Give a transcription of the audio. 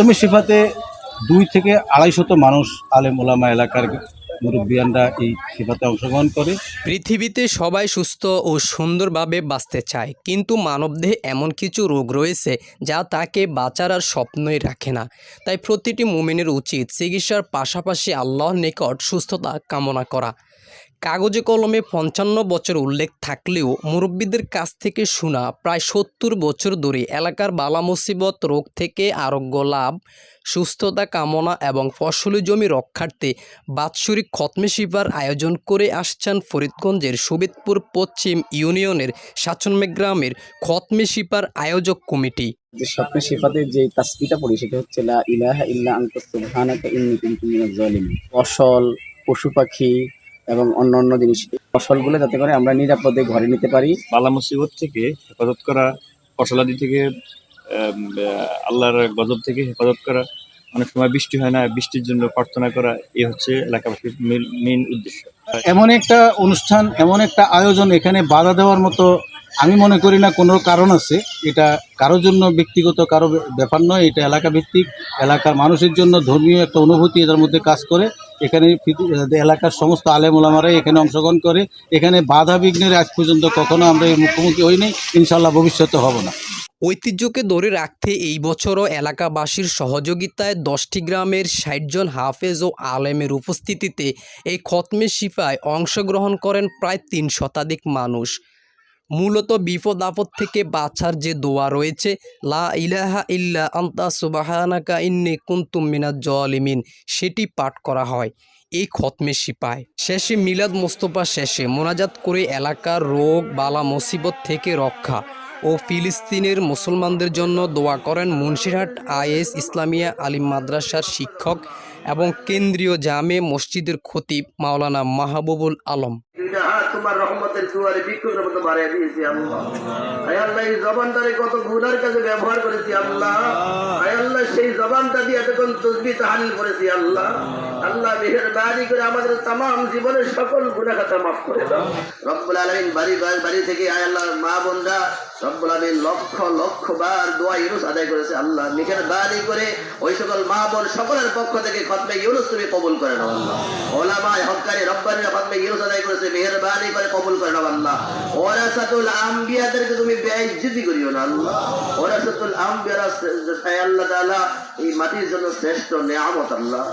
খতমে শিফাতে দুই থেকে আড়াইশত মানুষ আলেম ওলামা এলাকার মুরব্বিয়ানরা এই শিফাতে অংশগ্রহণ করে। পৃথিবীতে সবাই সুস্থ ও সুন্দরভাবে বাঁচতে চায়, কিন্তু মানবদেহে এমন কিছু রোগ রয়েছে যা তাকে বাঁচার আর স্বপ্নই রাখে না। তাই প্রতিটি মুমিনের উচিত চিকিৎসার পাশাপাশি আল্লাহর নিকট সুস্থতা কামনা করা। কাগজে কলমে পঞ্চান্ন বছর উল্লেখ থাকলেও মুরব্বীদের কাছ থেকে শোনা প্রায় সত্তর বছর ধরে এলাকার বালা মুসিবত, রোগ থেকে আরোগ্য লাভ, সুস্থতা কামনা এবং ফসলি জমি রক্ষার্থে বাৎসরিক খতমে শিবার আয়োজন করে আসছেন ফরিদগঞ্জের সুবিদপুর পশ্চিম ইউনিয়নের সাচনমে গ্রামের খতমে শিপার আয়োজক কমিটি। যে স্বপ্নের সিফাতে যে পড়ি সেটা হচ্ছে ফসল, পশু পাখি এবং অন্য অন্য জিনিস ফসলগুলো যাতে করে আমরা নিরাপদে ঘরে নিতে পারি। বালা মুসিবত থেকে হেফাজত করা ফসলাদি থেকে আল্লাহর গজব থেকে হেফাজত করা অনেক সময় বৃষ্টি হয় না বৃষ্টির জন্য প্রার্থনা করা এ হচ্ছে এলাকাবাসীর মেন উদ্দেশ্য। এমন একটা অনুষ্ঠান এমন একটা আয়োজন এখানে বাধা দেওয়ার মতো আমি মনে করি না কোনো কারণ আছে। এটা কারোর জন্য ব্যক্তিগত কারও ব্যাপার নয় এটা এলাকা ভিত্তিক এলাকার মানুষের জন্য ধর্মীয় একটা অনুভূতি এটার মধ্যে কাজ করে। এখানে এলাকার সমস্ত আলেম ওলামারাই এখানে অংশগ্রহণ করে। এখানে বাধা বিঘ্নের আজ পর্যন্ত কখনো আমরা এই মুখোমুখি হইনি। ইনশাল্লাহ ভবিষ্যতে হব না। ঐতিহ্যকে ধরে রাখতে এই বছরও এলাকাবাসীর সহযোগিতায় দশটি গ্রামের ষাট জন হাফেজ ও আলেমের উপস্থিতিতে এই খতমে শিফায় অংশগ্রহণ করেন প্রায় তিন শতাধিক মানুষ। মূলত বিপদ আপদ থেকে বাঁচার যে দোয়া রয়েছে, লা ইলাহা ইল্লা আন্তা সুবাহানাকা ইন্নি কুন্তুম মিনাজ জলিমিন, সেটি পাঠ করা হয়। এই খতমে শিপায় শেষে মিলাদ মোস্তফা শেষে মোনাজাত করে এলাকার রোগ, বালা, মুসিবত থেকে রক্ষা ও ফিলিস্তিনের মুসলমানদের জন্য দোয়া করেন মুন্সিরহাট আইএস ইসলামিয়া আলিম মাদ্রাসার শিক্ষক এবং কেন্দ্রীয় জামে মসজিদের খতিব মাওলানা মাহবুবুল আলম। তোমার রহমতের দুয়ারে বিক্ষোভের মতো বাড়িয়ে দিয়েছি আল্লাহ। আয় আল্লাহ, এই জবানটারে কত গুনার কাছে ব্যবহার করেছি আল্লাহ। আয় আল্লাহ, সেই জবানটা দিয়ে এতক্ষণ তসবি তাহানি করেছি আল্লাহ। আল্লাহ মেহের বাড়ি করে আমাদের তাম জীবনের সকল গুণাখাতা মাফ করে দাও। রব্বুল আলমিন বাড়ি বাড়ি থেকে আয় আল্লাহ, মা বোনরা রব্বুল আলমিন লক্ষ লক্ষ বার দোয়া ইউনুস আদায় করেছে, আল্লাহ মেহেরবানি করে ওই সকল মা বোন সকলের পক্ষ থেকে খতমে ইউনুস তুমি কবুল করে নাও, আল্লাহ। ওলামায় হক্কানি রব্বানিরা খতমে ইউনুস আদায় করেছে, মেহেরবানি করে কবুল করে নাও, আল্লাহ। ওরাসাতুল আম্বিয়াদেরকে তুমি বেইজ্জতি করিও না, আল্লাহ। ওরাসাতুল আম্বিয়ারা আল্লাহ তাআলা এই মাটির জন্য শ্রেষ্ঠ নেয়ামত, আল্লাহ।